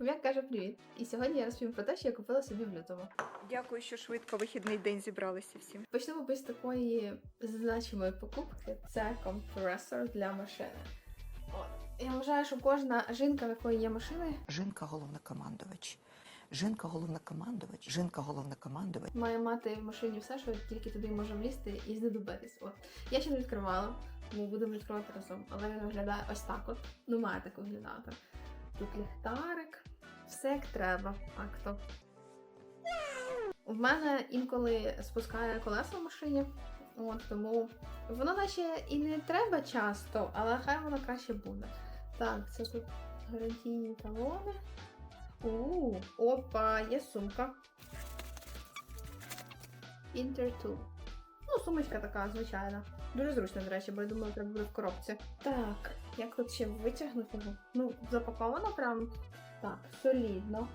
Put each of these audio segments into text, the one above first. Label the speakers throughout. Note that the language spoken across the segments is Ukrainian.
Speaker 1: Як каже привіт. І сьогодні я розповім про те, що я купила собі в лютому.
Speaker 2: Дякую, що швидко вихідний день зібралися всім.
Speaker 1: Почнемо без такої значимої покупки. Це компресор для машини. От. Я вважаю, що кожна жінка, в якої є машини,
Speaker 3: Жінка головнокомандувач. Жінка головнокомандувач. Жінка головнокомандувач.
Speaker 1: має мати в машині все, що тільки туди може влізти і знадобитись. От. Я ще не відкривала, ми будемо відкривати разом, але він виглядає ось так от. Ну, має так виглядати. Тут ліхтарик, все як треба. Так то. У мене інколи спускає колеса в машині, от тому воно наче і не треба часто, але хай воно краще буде. Так, це тут гарантійні талони. У, опа, є сумка. Intertool. Ну, сумочка така, звичайна. Дуже зручно, до речі, бо я думала, треба буде в коробці. Так, як тут ще витягнути його? Ну, запаковано прям так, солідно.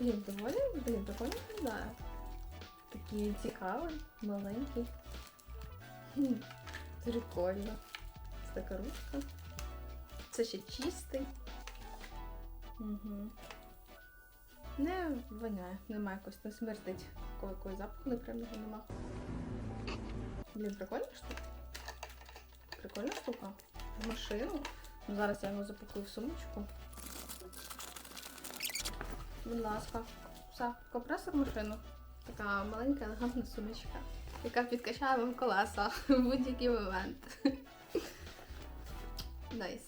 Speaker 1: Блін, доволі, блін, прикольно виглядає. Такий цікавий, маленький. Хм, прикольно. Це така ручка. Це ще чистий. Угу. Не воняє, немає якось не смердить. Такого якогось запаху неприємного нема. Блін, прикольна штука. Прикольна штука. В машину. Зараз я його запакую в сумочку. Будь ласка. Все, компресор машину. Така маленька елегантна сумочка, яка підкачає вам колеса в будь-який момент. Найс.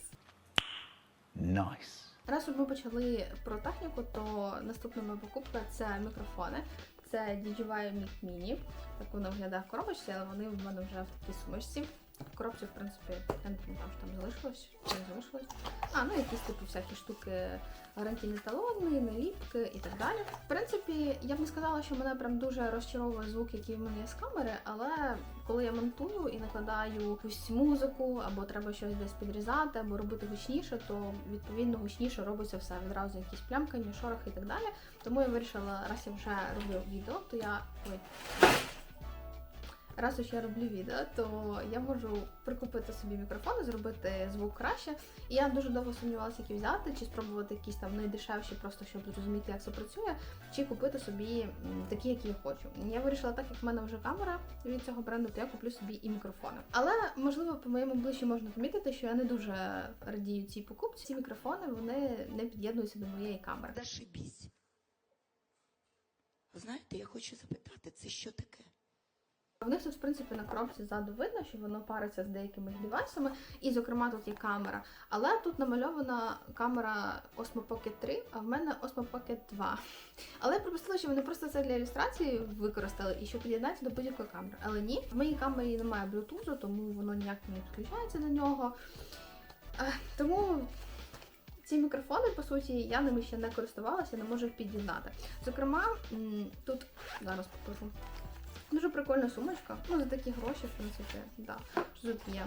Speaker 4: Nice.
Speaker 1: Раз ми почали про техніку, то наступна моя покупка це мікрофони. Це DJI Mic Mini. Так воно виглядає в коробочці, але вони в мене вже в такій сумочці. В коробці, в принципі, я не пам'ятаю, що там залишилось, чи не залишилось. А, ну якісь типу всякі штуки, гарантійні талони, наліпки і так далі. В принципі, я б не сказала, що мене прям дуже розчаровує звук, який в мене є з камери, але коли я монтую і накладаю якусь музику, або треба щось десь підрізати, або робити гучніше, то відповідно гучніше робиться все відразу якісь плямкання, шорохи і так далі. Тому я вирішила, раз я вже роблю відео, то я. Ой. Раз уж я роблю відео, то я можу прикупити собі мікрофон зробити звук краще. І я дуже довго сумнівалася, які взяти, чи спробувати якісь там найдешевші, просто щоб зрозуміти, як це працює, чи купити собі такі, які я хочу. Я вирішила, так як в мене вже камера від цього бренду, то я куплю собі і мікрофони. Але можливо, по моєму обличчю можна помітити, що я не дуже радію цій покупці. Ці мікрофони вони не під'єднуються до моєї камери.
Speaker 3: Зашибісь. Знаєте, я хочу запитати, це що таке?
Speaker 1: В них тут, в принципі, на коробці ззаду видно, що воно париться з деякими девайсами, і, зокрема, тут є камера. Але тут намальована камера Osmo Pocket 3, а в мене Osmo Pocket 2. Але я припустила, що вони просто це для ілюстрації використали і що під'єднається до будь-якої камери. Але ні, в моїй камері немає Bluetooth, тому воно ніяк не підключається до нього. Е, Тому ці мікрофони, по суті, я ними ще не користувалася, не можу їх під'єднати. Зокрема, тут зараз покажу. Дуже прикольна сумочка. Ну, за такі гроші, в принципі, да. Що тут є?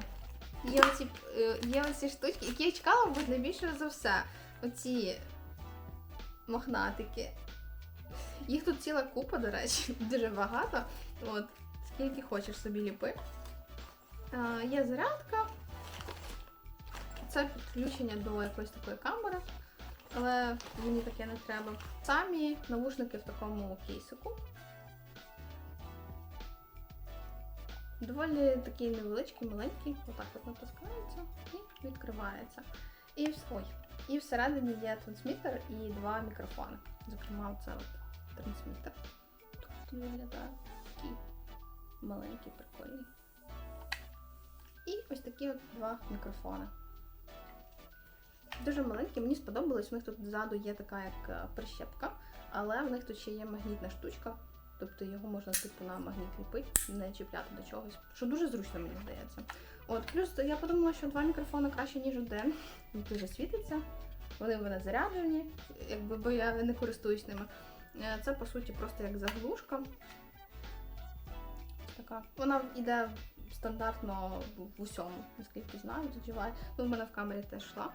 Speaker 1: Є оці, е, є оці штучки, які я чекала, мабуть, найбільше за все. Оці мохнатики. Їх тут ціла купа, до речі, дуже багато. От, скільки хочеш собі ліпи. Е, є зарядка. Це підключення до якоїсь такої камери, але мені таке не треба. Самі навушники в такому кейсику. Доволі такий невеличкий, маленький, отак от натискається і відкривається. І, ой, і всередині є трансмітер і два мікрофони. Зокрема, це от трансмітер. Тут виглядає такий маленький, прикольний. І ось такі от два мікрофони. Дуже маленькі, мені сподобалось. У них тут ззаду є така як е, прищепка, але в них тут ще є магнітна штучка. Тобто його можна типу на магніт ліпити, не чіпляти до чогось. Що дуже зручно, мені здається. От, плюс я подумала, що два мікрофони краще, ніж один. Він дуже світиться. Вони в мене заряджені, якби бо я не користуюсь ними. Е, Це по суті просто як заглушка. Така. Вона йде стандартно в- усьому, наскільки знаю, DJI. Ну, в мене в камері теж йшла.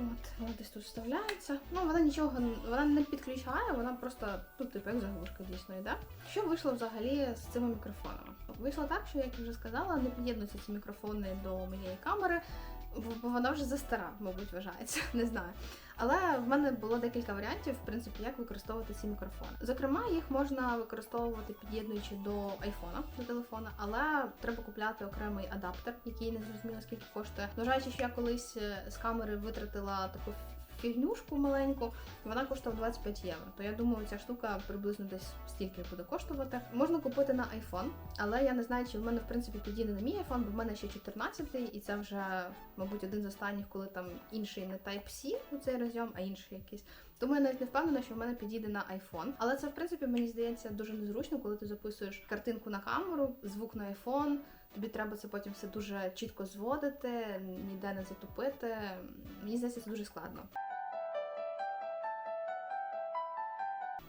Speaker 1: От, вона десь тут вставляється. Ну, вона нічого вона не підключає, вона просто, ну, типу, як заглушка дійсно йде. Що вийшло взагалі з цими мікрофонами? Вийшло так, що, як я вже сказала, не під'єднуються ці мікрофони до моєї камери. Бо вона вже застара, мабуть, вважається. Не знаю. Але в мене було декілька варіантів, в принципі, як використовувати ці мікрофони. Зокрема, їх можна використовувати під'єднуючи до айфона до телефона, але треба купляти окремий адаптер, який не зрозуміло скільки коштує. Вважаючи, що я колись е, з камери витратила таку фігнюшку маленьку, вона коштувала 25 євро. То я думаю, ця штука приблизно десь стільки буде коштувати. Можна купити на iPhone, але я не знаю, чи в мене в принципі підійде на мій iPhone, бо в мене ще 14 і це вже, мабуть, один з останніх, коли там інший не Type-C у цей розйом, а інший якийсь. Тому я навіть не впевнена, що в мене підійде на iPhone. Але це в принципі мені здається дуже незручно, коли ти записуєш картинку на камеру, звук на iPhone. Тобі треба це потім все дуже чітко зводити, ніде не затупити. Мені здається, це дуже складно.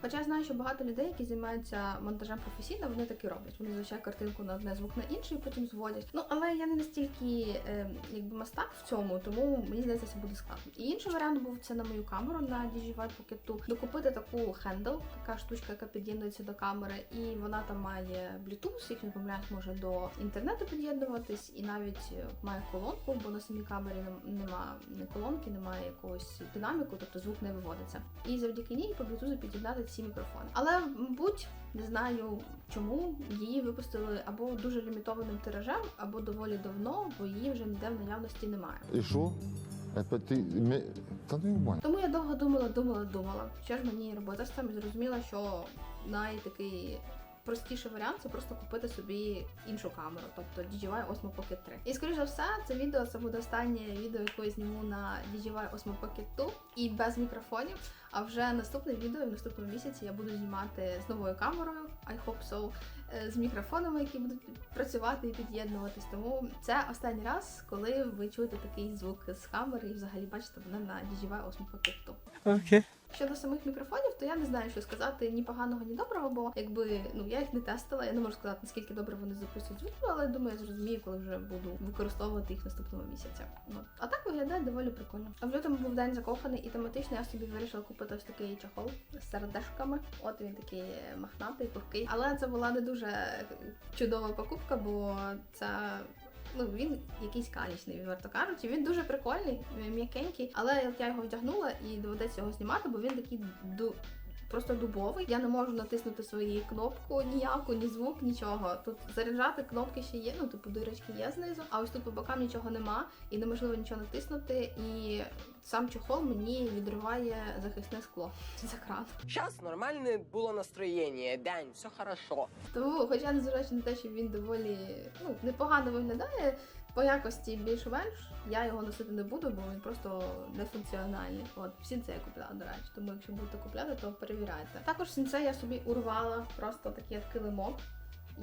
Speaker 1: Хоча я знаю, що багато людей, які займаються монтажем професійно, вони так і роблять. Вони звичайно картинку на одне звук на інший, потім зводять. Ну але я не настільки е, якби мастак в цьому, тому мені здається, це буде складно. І інший варіант був це на мою камеру на DJI Pocket 2. Докупити таку хендл, така штучка, яка під'єднується до камери, і вона там має Bluetooth, якщо не помиляюсь, може до інтернету під'єднуватись, і навіть е, має колонку, бо на самій камері нем- нема ні колонки, немає якогось динаміку, тобто звук не виводиться. І завдяки ній по Bluetooth під'єднати всі мікрофони. Але, мабуть, не знаю чому її випустили або дуже лімітованим тиражем, або доволі давно, бо її вже ніде в наявності немає.
Speaker 4: І що? Та ну.
Speaker 1: Тому я довго думала, думала, думала, що ж мені робити з цим і зрозуміла, що найтакий простіший варіант це просто купити собі іншу камеру, тобто DJI Osmo Pocket 3. І скоріш за все, це відео це буде останнє відео, яке я зніму на DJI Osmo Pocket 2 і без мікрофонів. А вже наступне відео в наступному місяці я буду знімати з новою камерою, I hope so, е, з мікрофонами, які будуть працювати і під'єднуватись. Тому це останній раз, коли ви чуєте такий звук з камери і взагалі бачите мене на DJI Osmo Pocket 2.
Speaker 5: Окей.
Speaker 1: Щодо самих мікрофонів, то я не знаю, що сказати ні поганого, ні доброго, бо якби ну я їх не тестила, я не можу сказати, наскільки добре вони записують звук, але думаю, я зрозумію, коли вже буду використовувати їх наступного місяця. Ну а так виглядає доволі прикольно. А в лютому був день закоханий, і тематично я собі вирішила купити ось такий чохол з сердешками. От він такий махнатий, пухкий. Але це була не дуже чудова покупка, бо це Ну, він якийсь калічний, відверто кажучи. Він дуже прикольний, м'якенький, але я його вдягнула і доведеться його знімати, бо він такий. Просто дубовий. Я не можу натиснути свою кнопку ніяку, ні звук, нічого. Тут заряджати кнопки ще є, ну типу дирочки є знизу, а ось тут по бокам нічого нема, і неможливо нічого натиснути. І сам чохол мені відриває захисне скло з екрану.
Speaker 5: Сейчас нормальное было настроение, Дань, все хорошо.
Speaker 1: Тому, хоча незважаючи на те, що він доволі ну, непогано виглядає, по якості більш-менш я його носити не буду, бо він просто нефункціональний. От сінце я купляла, до речі. Тому якщо будете купляти, то перевіряйте. Також сінце я собі урвала просто такий от килимок.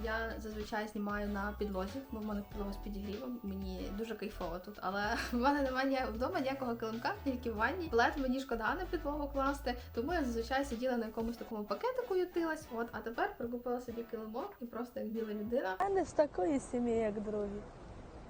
Speaker 1: Я зазвичай знімаю на підлозі, бо в мене підлога з підігрівом. Мені дуже кайфово тут, але в мене немає вдома ніякого килимка, тільки в ванні. Плед мені шкода на підлогу класти, тому я зазвичай сиділа на якомусь такому пакетику ютилась. От, а тепер прикупила собі килимок і просто як біла людина
Speaker 6: Я не з такої сім'ї, як другі.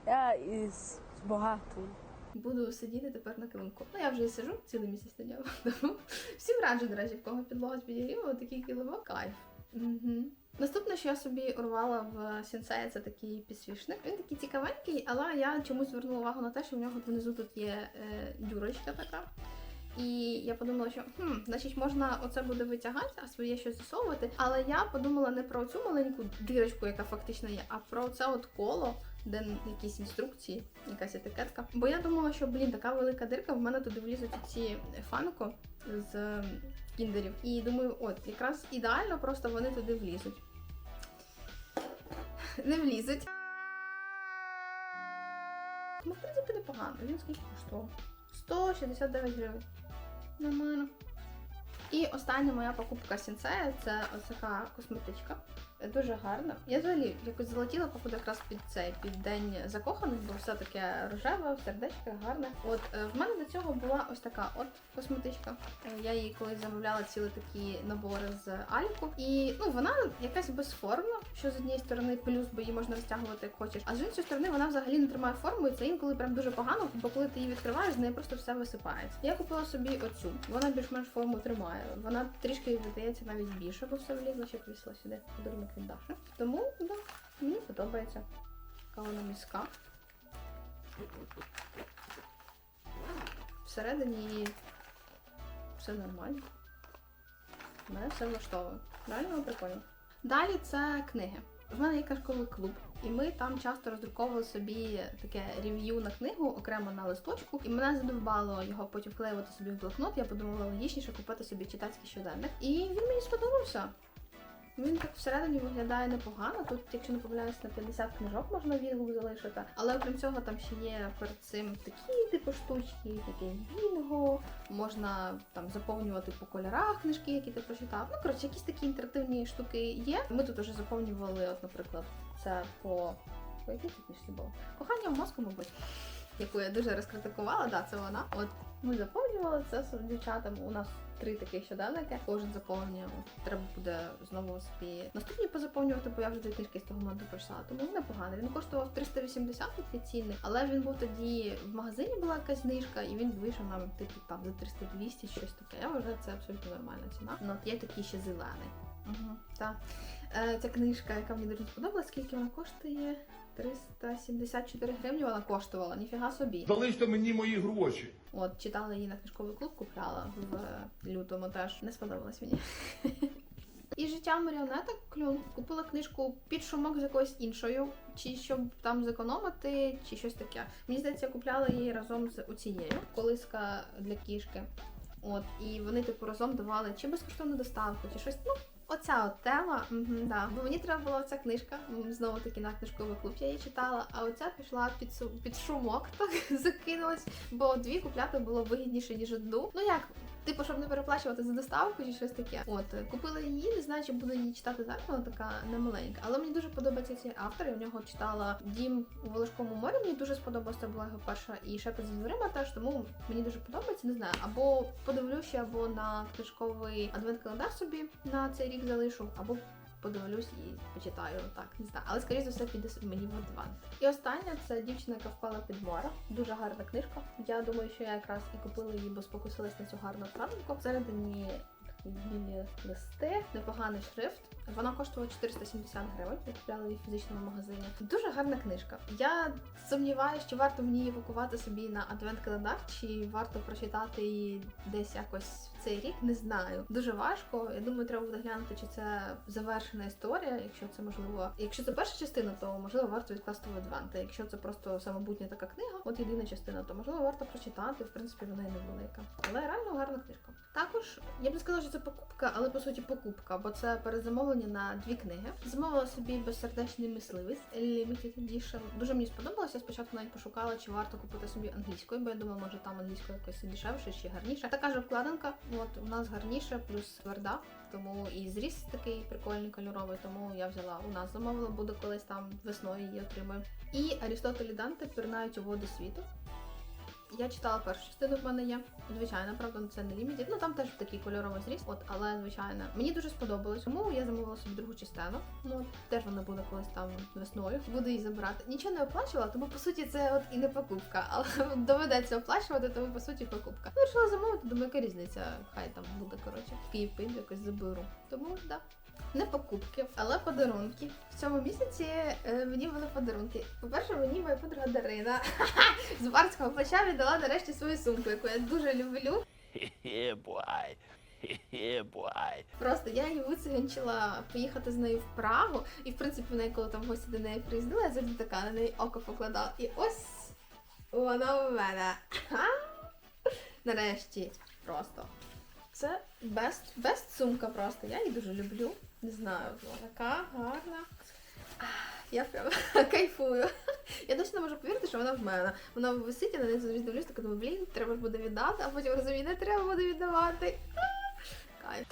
Speaker 6: Я із багатої.
Speaker 1: буду сидіти тепер на килимку. Ну я вже сижу цілий місяць ньому. Тому всім раджу, до речі, в кого підлога з підігрівом, такий килимок, кайф. Угу. Наступне, що я собі урвала в сенсея, це такий підсвічник. Він такий цікавенький, але я чомусь звернула увагу на те, що в нього внизу тут є е, дюрочка така. І я подумала, що хм, значить можна оце буде витягати, а своє щось засовувати. Але я подумала не про цю маленьку дірочку, яка фактично є, а про це от коло, де якісь інструкції, якась етикетка. Бо я думала, що блін, така велика дирка, в мене туди влізуть ці фанко з кіндерів. І думаю, от якраз ідеально, просто вони туди влізуть. Не влізуть. Ну, в принципі, непогано. Він скільки коштував? 169 гривень. Нормально. І остання моя покупка сінцея це ось така косметичка. Дуже гарна. Я взагалі якось залетіла, походу, якраз під цей під день закоханих, бо все таке рожеве, в сердечках гарне. От е, в мене до цього була ось така от косметичка. Е, Я її колись замовляла цілі такі набори з Альку. І ну вона якась безформна, що з однієї сторони плюс, бо її можна розтягувати як хочеш. А з іншої сторони вона взагалі не тримає форму, і це інколи прям дуже погано, бо коли ти її відкриваєш, з неї просто все висипається. Я купила собі оцю. Вона більш-менш форму тримає. Вона трішки видається навіть більше, бо все влізло, ще повісила сюди подарунок від Даші. Тому да, мені подобається. Така вона міська. всередині все нормально. Мене все влаштовує. Реально прикольно. Далі це книги. В мене є книжковий клуб, і ми там часто роздруковували собі таке рев'ю на книгу окремо на листочку. І мене задовбало його потім вклеювати собі в блокнот. Я подумала логічніше купити собі читацький щоденник. І він мені сподобався. Він так всередині виглядає непогано. Тут, якщо не помиляюсь, на 50 книжок можна відгук залишити. Але окрім цього, там ще є перед цим такі типу штучки, таке бінго. Можна там заповнювати по кольорах книжки, які ти прочитав. Ну коротше, якісь такі інтерактивні штуки є. Ми тут уже заповнювали, от, наприклад, це по. По якій тут книжці було? Кохання в мозку, мабуть. Яку я дуже розкритикувала, да, це вона. От ми заповнювали це з дівчатами. У нас три таких щоденники. Кожен заповнює. Треба буде знову собі наступні позаповнювати, бо я вже дві книжки з того моменту пройшла. Тому він непоганий. Він коштував 380 офіційний, але він був тоді в магазині була якась знижка, і він вийшов нам типу там за 300-200, щось таке. Я вважаю, це абсолютно нормальна ціна. Ну от є такий ще зелений. Угу, так. Е, ця книжка, яка мені дуже сподобалась, скільки вона коштує? 374 гривні вона коштувала, ніфіга собі.
Speaker 7: Залиште мені мої гроші.
Speaker 1: От, читала її на книжковий клуб, купляла в лютому теж. Не сподобалось мені. І життя маріонеток клюн. Купила книжку під шумок з якоюсь іншою, чи щоб там зекономити, чи щось таке. Мені здається, я купляла її разом з оцією колиска для кішки. От, і вони типу разом давали чи безкоштовну доставку, чи щось. Ну, оця от тема. Да. Бо мені треба була ця книжка. Знову таки на книжковий клуб я її читала, а оця пішла під су- під шумок, так закинулась. Бо дві купляти було вигідніше, ніж одну. Ну як? Типу, щоб не переплачувати за доставку чи щось таке. От е, купила її, не знаю, чи буду її читати далі, вона така немаленька. Але мені дуже подобається цей автор. Я в нього читала Дім у Волошкому морі. Мені дуже сподобалася, була його перша і шепот з дверима теж, тому мені дуже подобається. Не знаю, або подивлюся, або на книжковий адвент-календар собі на цей рік залишу, або подивлюсь і почитаю так, не знаю. Але скоріше за все піде мені в адвант. І остання це дівчина, яка впала під море. Дуже гарна книжка. Я думаю, що я якраз і купила її, бо спокусилась на цю гарну правинку. Всередині білі листи, непоганий шрифт. Вона коштувала 470 гривень. Я купляла її в фізичному магазині. Дуже гарна книжка. Я сумніваюся, чи варто мені її пакувати собі на адвент-календар, чи варто прочитати її десь якось в цей рік. Не знаю. Дуже важко. Я думаю, треба буде глянути, чи це завершена історія. Якщо це можливо, якщо це перша частина, то можливо варто відкласти в адвент. А Якщо це просто самобутня така книга, от єдина частина, то можливо варто прочитати. В принципі, вона і невелика. Але реально гарна книжка. Також я б не сказала, що це покупка, але по суті покупка, бо це передзамовлення на дві книги. Замовила собі безсердечний мисливець Limited Edition. Дуже мені сподобалося. Спочатку навіть пошукала, чи варто купити собі англійською, бо я думала, може там англійською якось дешевше чи гарніше. Така ж обкладинка, от у нас гарніше, плюс тверда. Тому і зріз такий прикольний кольоровий, тому я взяла у нас замовила, буде колись там весною її отримаю. І Арістотель і Данте пірнають у води світу. Я читала першу частину, в мене є. Звичайно, правда, це не ліміті. Ну там теж такий кольоровий зріз, от, але звичайно, мені дуже сподобалось. Тому я замовила собі другу частину. Ну теж вона буде колись там весною. Буду її забирати. Нічого не оплачувала, тому по суті це от і не покупка, але доведеться оплачувати, тому по суті покупка. Вирішила замовити, думаю, яка різниця, хай там буде коротше. Київ поїду, якось заберу. Тому да. Не покупки, але подарунки. В цьому місяці е, мені були подарунки. По-перше, мені моя подруга Дарина з барського плаща віддала нарешті свою сумку, яку я дуже люблю. Просто я її вициганчила поїхати з нею в Прагу, і в принципі в неї, коли там гості до неї приїздила, я завжди така на неї око покладала. І ось вона в мене. Нарешті просто. Це best, best сумка просто. Я її дуже люблю. Не знаю, вона така гарна. Я прям кайфую. Я досі не можу повірити, що вона в мене. Вона висить, я на неї завжди дивлюсь, така думаю, блін, треба ж буде віддати, а потім розумію, не треба буде віддавати. Кайф.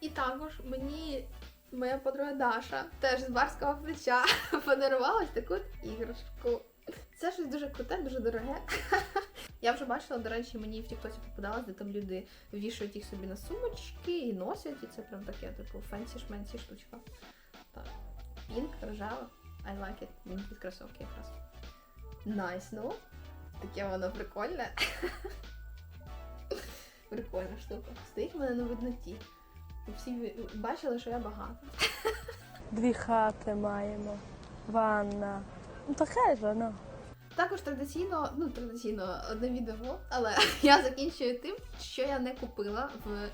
Speaker 1: І також мені моя подруга Даша, теж з барського плеча, подарувалась таку іграшку. Це щось дуже круте, дуже дороге. Я вже бачила, до речі, мені в Тіктоці попадалось, де там люди вішають їх собі на сумочки і носять, і це прям таке, типу, фенсі-шменсі штучка. Так. Пінк, рожева. I like it. Мені під кросовки якраз. Найс, ну. Таке воно прикольне. Прикольна штука. Стоїть в мене на видноті. Всі бачили, що я багата.
Speaker 6: Дві хати маємо. Ванна. Ну таке ж воно.
Speaker 1: Також традиційно, ну традиційно одне відео, але я закінчую тим, що я не купила в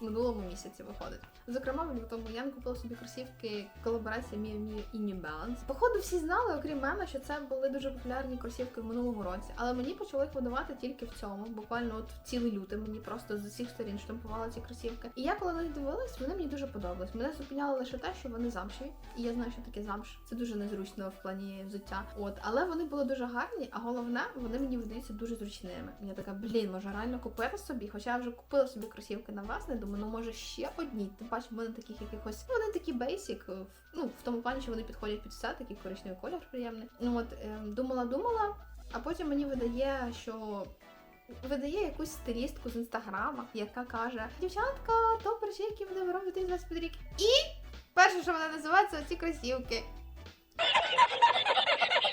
Speaker 1: минулому місяці виходить. Зокрема, в лютому я не купила собі кросівки колаборація Mio Mio і New Balance. Походу, всі знали, окрім мене, що це були дуже популярні кросівки в минулому році, але мені почали їх видавати тільки в цьому. Буквально от цілий лютий мені просто з усіх сторін штампували ці кросівки. І я коли на них дивилась, вони мені дуже подобались. Мене зупиняло лише те, що вони замшеві, і я знаю, що таке замш. Це дуже незручно в плані взуття. От, але вони були дуже гарні, а головне, вони мені видаються дуже зручними. Я така, блін, може реально купити собі. Хоча я вже купила собі кросівки на весни, думаю, ну може ще одні. Тим паче, в мене таких якихось. ну, Вони такі бейсік, ну в тому плані, що вони підходять під все, такий коричневий колір приємний. Ну от ем, думала, думала, а потім мені видає, що. Видає якусь стилістку з інстаграма, яка каже: Дівчатка, топ речі, які вони беруть 2025 рік. І перше, що вона називає, це ці кросівки.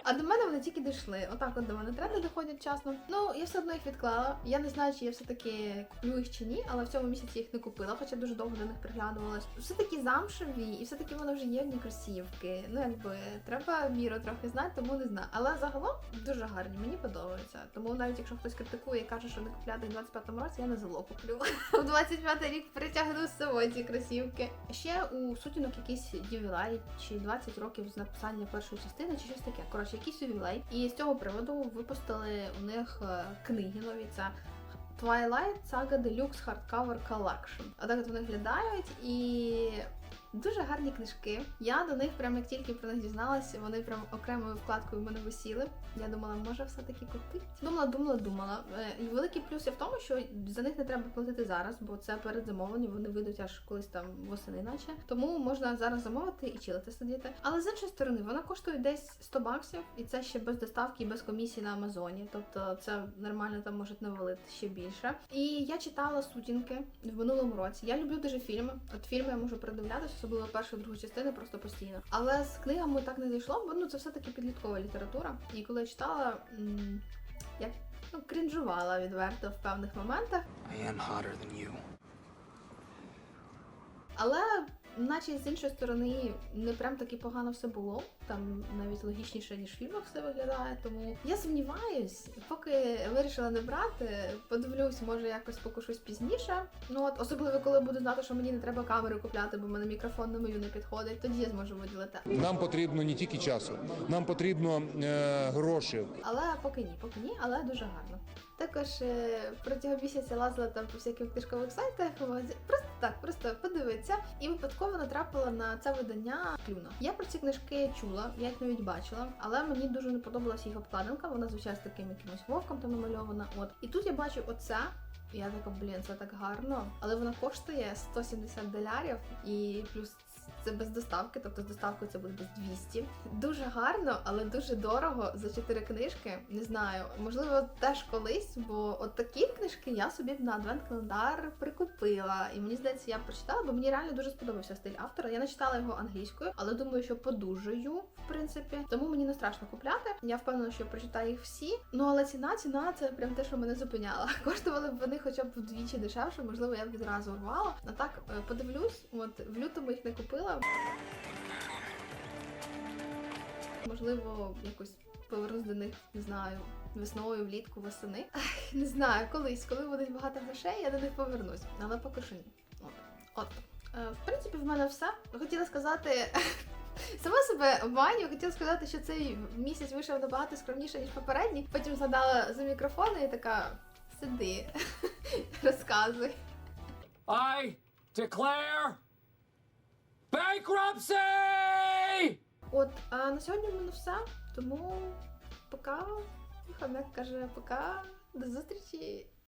Speaker 1: А до мене вони тільки дійшли. Отак от до мене тренди доходять часно. Ну, я все одно їх відклала. Я не знаю, чи я все-таки куплю їх чи ні, але в цьому місяці їх не купила, хоча дуже довго до них приглядувалась. Все-таки замшеві, і все-таки вони вже є одні кросівки. Ну, якби треба міру трохи знати, тому не знаю. Але загалом дуже гарні, мені подобаються. Тому навіть якщо хтось критикує і каже, що не купляти в 25-му році, я не зло куплю. У 25-й рік притягну з собою ці кросівки. Ще у сутінок якийсь ювілей чи 20 років з написання першої частини, чи щось таке. Коротше, якийсь ювілей. І з цього приводу випустили у них е, книги нові. Це Twilight Saga Deluxe Hardcover Collection. Отак от вони виглядають і. Дуже гарні книжки. Я до них, прям як тільки про них дізналася, вони прям окремою вкладкою в мене висіли. Я думала, може все-таки купити. Думала, думала, думала. Е, І великий плюс є в тому, що за них не треба платити зараз, бо це передзамовлені, вони вийдуть аж колись там восени, наче. Тому можна зараз замовити і чилити сидіти. Але з іншої сторони, вона коштує десь 100 баксів, і це ще без доставки без комісії на Амазоні. Тобто це нормально там можуть навалити ще більше. І я читала сутінки в минулому році. Я люблю дуже фільми. От фільми я можу передивлятися, особливо першу другу частину, просто постійно. Але з книгами так не зайшло, бо ну це все-таки підліткова література. І коли я читала, я ну, крінжувала відверто в певних моментах.
Speaker 5: I am hotter than you.
Speaker 1: Але, наче з іншої сторони, не прям таки погано все було. Там навіть логічніше, ніж в фільмах все виглядає. Тому я сумніваюсь, поки вирішила не брати, подивлюсь, може якось покушусь пізніше. Ну от, особливо коли буду знати, що мені не треба камеру купляти, бо в мене мікрофон на мою не підходить. Тоді я зможу виділити.
Speaker 7: Нам потрібно не тільки часу, нам потрібно е, грошей.
Speaker 1: Але поки ні, поки ні, але дуже гарно. Також е, протягом місяця лазила там по всяких книжкових сайтах, просто так, просто подивитися, і випадково натрапила на це видання Клюна. Я про ці книжки чула, я їх навіть бачила, але мені дуже не подобалася їх обкладинка. Вона звичайно з таким якимось вовком там намальована. От і тут я бачу оце. Я така, блін, це так гарно, але вона коштує 170 долярів і плюс це без доставки, тобто з доставкою це буде десь 200. Дуже гарно, але дуже дорого за 4 книжки. Не знаю, можливо, теж колись, бо от такі книжки я собі на адвент-календар прикупила. І мені здається, я прочитала, бо мені реально дуже сподобався стиль автора. Я не читала його англійською, але думаю, що подужаю, в принципі. Тому мені не страшно купляти. Я впевнена, що прочитаю їх всі. Ну але ціна, ціна це прям те, що мене зупиняло. Коштували б вони хоча б вдвічі дешевше, можливо, я б відразу урвала. А так е, подивлюсь, от в лютому їх не купила. Можливо, якось повернусь до них, не знаю, весною, влітку, восени. Не знаю, колись, коли буде багато грошей, я до них повернусь. Але поки що ні. От. От. Е, в принципі, в мене все. Хотіла сказати. Сама себе обманюю, хотіла сказати, що цей місяць вийшов набагато скромніше, ніж попередній. Потім згадала за мікрофон і така сиди, розказуй.
Speaker 8: I declare bankruptcy!
Speaker 1: От, а на сьогодні в мене все. Тому пока. Хомяк каже пока. До зустрічі.